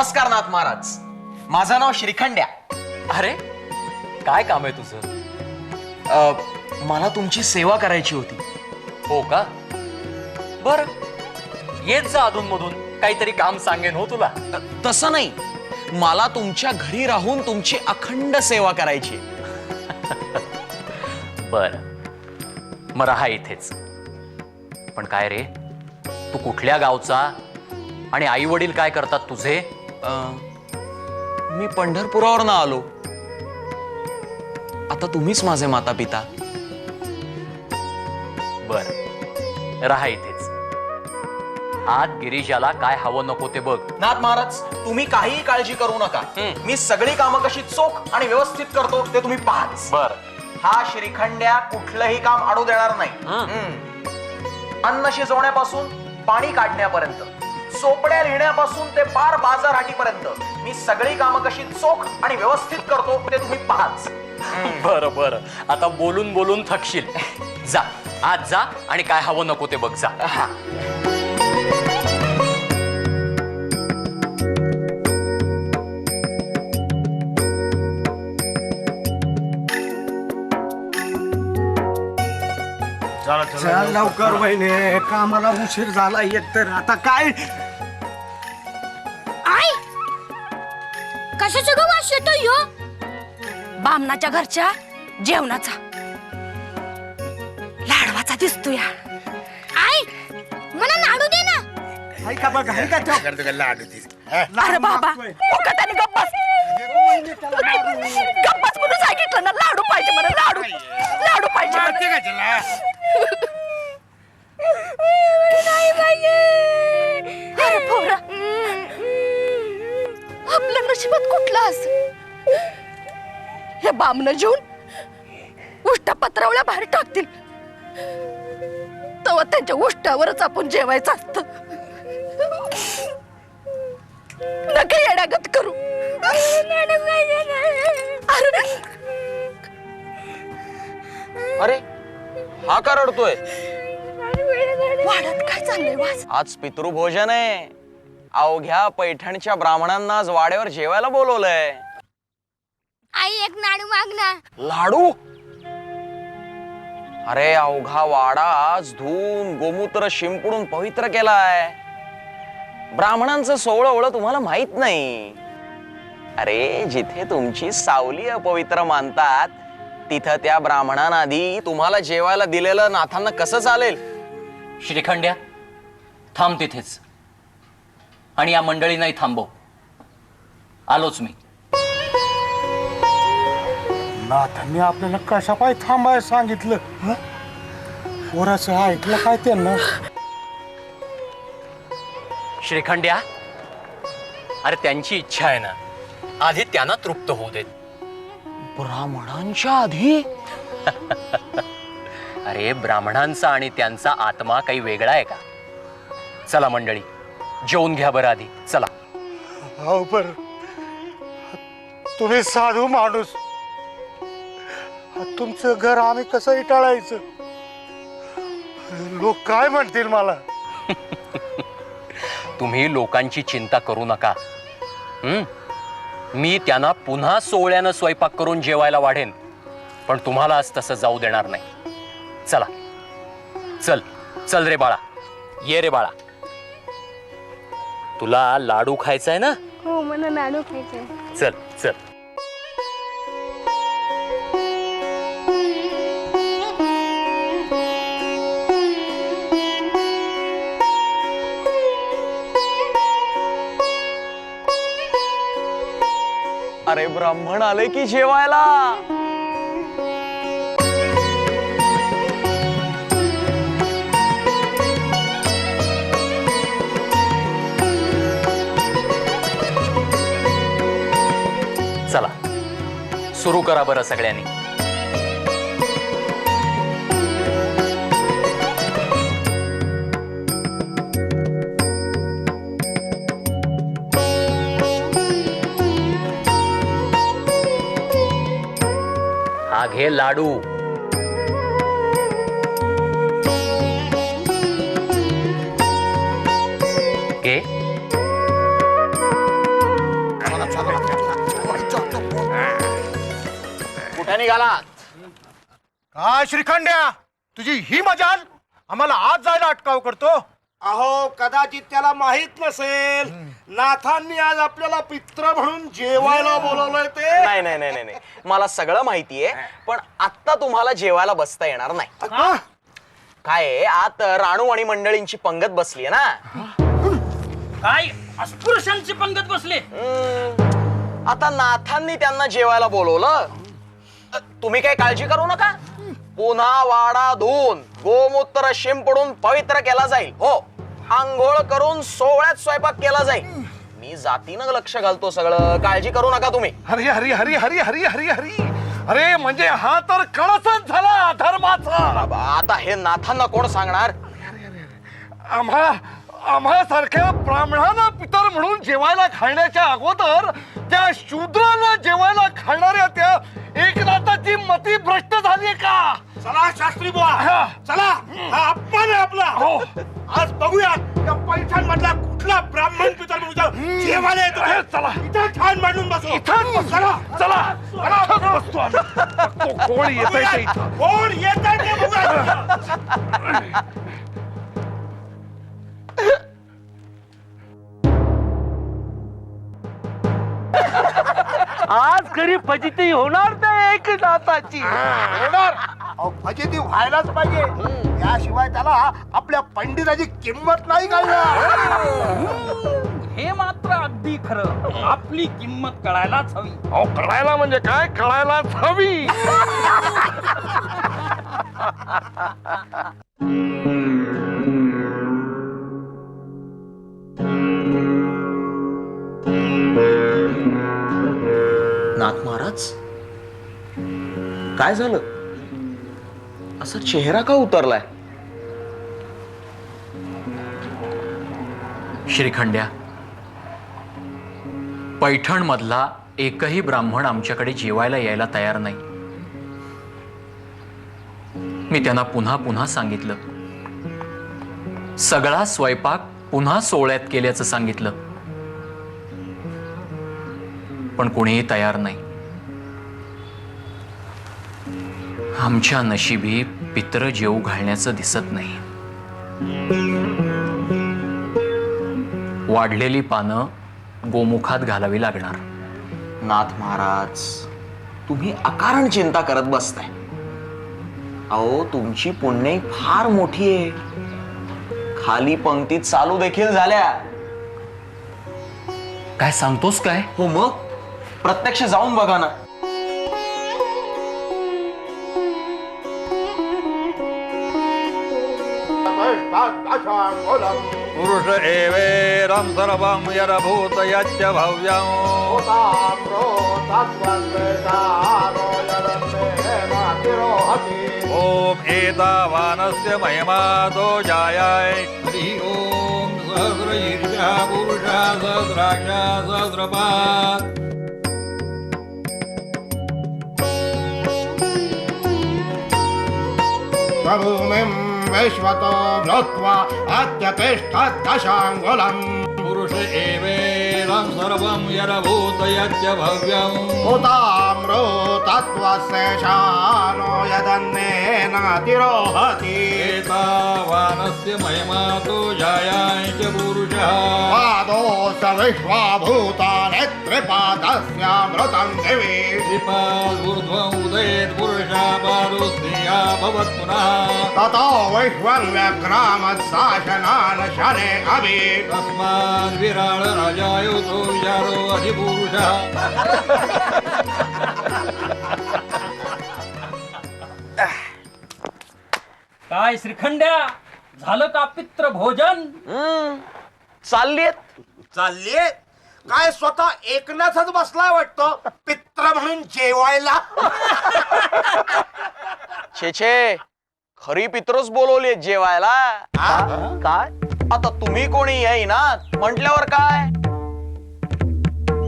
नमस्कार नाथ महाराज. माझं नाव श्रीखंड्या. अरे काय काम आहे तुझं? अ, मला तुमची सेवा करायची होती. हो का? बर. येत जा अधून मधून काहीतरी काम सांगेन हो तुला? अ, तसं नाही. मला तुमच्या घरी राहून तुमची अखंड सेवा करायची बर. मग राहा इथेच. पण काय रे? तू कुठल्या गावचा? आणि आई वडील काय करतात तुझे? मी पंढरपुरावरनं आलो. आता तुम्हीच माझे माता पिता बर. राहा इथेच. आत गिरीजाला काय हवं नको ते बघ. नाथ महाराज तुम्ही काहीही काळजी करू नका. हं. मी सगळी कामं कशी चोख आणि व्यवस्थित करतो ते तुम्ही पाहाच. बर. हा श्रीखंड्या कुठलंही काम अडू देणार नाही. हं. हं. अन्न शिजवण्यापासून पाणी काढण्यापर्यंत. सोपड्या लिहिण्यापासून ते पार बाजार हाटीपर्यंत. मी सगळी कामं कशी चोख आणि व्यवस्थित करतो ते तुम्ही पाहाच. बर बर. आता बोलून बोलून थकशील. जा. आज जा आणि काय हवं नको ते बघ. जा. चल लवकर वहिने. कामाला उशीर झाला एक तर. आता काय? येतो यो. बामणाच्या घरच्या जेवणाचा. लाडवाचा दिसतो या आई मला लाडू दे ना. हाय का बघ हाय का तो? अरे बाबा फुकट आणि गप्पास. गप्पास म्हणून सांगितलं ना लाडू पाहिजे मला लाडू लाडू पाहिजे मला. बामनं जेवून उष्टा पत्रावल्या बाहेर टाकतील. तेव्हा त्यांच्या उष्टावरच आपण जेवायचं असतं. नका येडागत करू. अरे अरे हा का रडतोय? वाड्यात काय चाललंय वाज आज पितृभोजन आहे. अवघ्या पैठणच्या ब्राह्मणांना आज वाड्यावर जेवायला बोलवलंय. आई एक नाडू माग ना. लाडू? अरे अवघा वाडा आज धुवून गोमूत्र शिंपडून पवित्र केलाय. ब्राह्मणांचं सोहळं ओळं तुम्हाला माहीत नाही. अरे जिथे तुमची सावली अपवित्र मानतात तिथं त्या ब्राह्मणांआधी तुम्हाला जेवायला दिलेलं नाथांना कसं चालेल? श्रीखंड्या थांब तिथेच. आणि या मंडळींनाही थांबव. आलोच मी. नाथांनी आपल्याला कशा पाय थांबाय सांगितलं हं? पोराचं ऐकलं काय त्यांना? श्रीखंड्या अरे त्यांची इच्छा आहे ना आधी त्यांना तृप्त होऊ देत ब्राह्मणांच्या आधी? अरे ब्राह्मणांचा आणि त्यांचा आत्मा काही वेगळा आहे का? चला मंडळी जेवून घ्या बरं आधी चला. हो बर. तुम्ही साधू माणूस. तुमचं घर आम्ही कसं टाळायचं लोक काय म्हणतील मला? तुम्ही लोकांची चिंता करू नका. हं? मी त्यांना पुन्हा सोहळ्यानं स्वयंपाक करून जेवायला वाढेन. पण तुम्हाला आज तसं जाऊ देणार नाही. चला. चल. चल रे बाळा. ये रे बाळा. तुला लाडू खायचा आहे ना? हो मला लाडू खायचे चल. अरे ब्राह्मण आले की जेवायला. चला सुरू करा बरं सगळ्यांनी. हे लाडू. ए कुठे निघाला काय श्रीखंड्या? तुझी ही मजाल? आम्हाला आज जायला अटकाव करतो. अहो कदाचित त्याला माहीत नसेल. नाथांनी आज आपल्याला पित्र म्हणून जेवायला बोलवलंय ते. नाही नाही नाही नाही नाही. मला सगळं माहितीये पण आत्ता तुम्हाला जेवायला बसता येणार नाही. हा? काय आहे, आत राणू आणि मंडळींची पंगत बसलीये ना. काय? अस्पृश्यांची पंगत बसले. हम्म, आता नाथांनी त्यांना जेवायला बोलवलं. अ, तुम्ही काही काळजी करू नका. पुन्हा वाडा धुवून गोमूत्र शिंपडून पवित्र केला जाईल. हो. आंघोळ करून सोहळ्यात स्वयंपाक केला जाईल. मी जातीनं लक्ष घालतो सगळं. काळजी करू नका तुम्ही. हरी हरी हरी हरी हरी हरी हरी. अरे म्हणजे हा तर कळसच झाला धर्माचा. बाबा, आता हे नाथांना कोण सांगणार? आम्हा आम्हा सारख्या ब्राह्मणांना पितर म्हणून जेवायला घालण्याच्या अगोदर त्या शूद्राला जेवायला घालणाऱ्या त्या एकनाथाची मती भ्रष्ट झाली का? चला शास्त्री बुवा. चला. हा अपमान आहे आपला. हो. आज बघूया त्या पैठण मधला कुठला ब्राह्मण पितर म्हणून जेवायला हे, येतो चला. इथं छान मांडून बसू इथंच बसू. चला. चला. इथंच बसतो आम्ही. बघतो कोण येतंय ते इथं? कोण येत ते बघूया आज खरी फजिती होणार नाही एक नाताची. होणार. फजिती व्हायलाच पाहिजे. त्याशिवाय त्याला आपल्या पंडिताची किंमत नाही कळणार. हे मात्र अगदी खरं. आपली किंमत कळायलाच हवी. अहो कळायला म्हणजे काय? कळायलाच हवी. नाथ महाराज काय झालं? असा चेहरा का उतरलाय? श्रीखंड्या पैठण मधला एकही ब्राह्मण आमच्याकडे जेवायला यायला तयार नाही. मी त्यांना पुन्हा पुन्हा सांगितलं. सगळा स्वयंपाक पुन्हा सोहळ्यात केल्याचं सांगितलं. पण कोणीही तयार नाही. आमच्या नशिबी पित्र जेऊ घालण्याचं दिसत नाही. वाढलेली पानं गोमुखात घालावी लागणार. नाथ महाराज तुम्ही अकारण चिंता करत बसताय. अहो तुमची पुण्य फार मोठी आहे. खाली पंक्तीत चालू देखील झाल्या. काय सांगतोस काय? हो मग? प्रत्यक्ष जाऊन बघा ना. पुरुष एवेरं सर्वं यरभूत यच्च भव्यम् ॐ एतावानस्य महिमादो जायाय। हरि ॐ पुरुषा सहस्राक्षा सहस्रपात् प्रभूमिं श्वतो मृत्वा अद्य पुरुष एवेदं सर्वं यरभूत यच्च भव्यम् हुताम्रो यदन्नेनातिरोहति एतावानस्य यदन्नेनातिरोहतीतावानस्य मयमातु जया च पुरुषः पादोऽस विश्वाभूतानि त्रिपादस्यामृतं दिवि। श्रीपादूर्ध्वम् उदयेत् पुरुषा पादोस्त्रिया भवत् पुनः। ततो विश्वं व्यग्रामत्साशनान् शने अभि। तस्माद् विराळ राजायुतो विचारो अधिपुरुषः काय श्रीखंड्या? झालं का पित्र भोजन चाललीत चालले काय स्वतः एकनाथच बसलाय वाटतं? पित्र म्हणून जेवायला? छे छे. खरी पित्रच बोलवली जेवायला. काय? आता तुम्ही कोणी येईना म्हटल्यावर काय?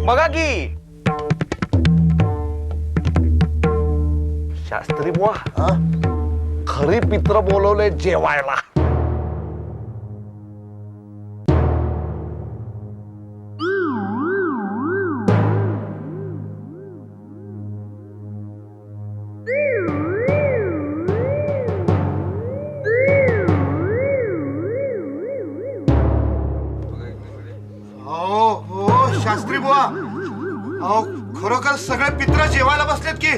बघा की. शास्त्री बुवा खरी पित्र बोलवले जेवायला. अहो खरोखर सगळे पित्र जेवायला बसलेत की?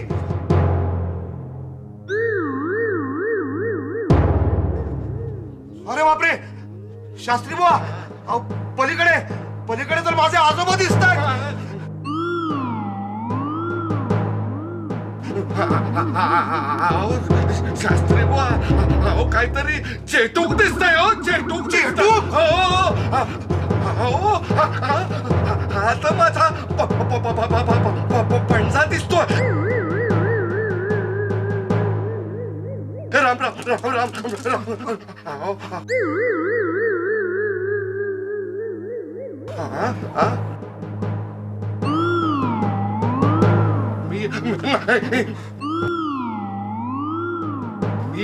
अरे बापरे! शास्त्री बुवा! अहो पलीकडे पलीकडे तर माझे आजोबा दिसत शास्त्री बुवा अहो काहीतरी चेटूक दिसतंय हो चेटूक चेटूक हो हा तर माझा प- प- प- प- प- प- प- प- पणजा दिसतोय राम राम राम राम राम अहो, हा, हा. मी नाही. मी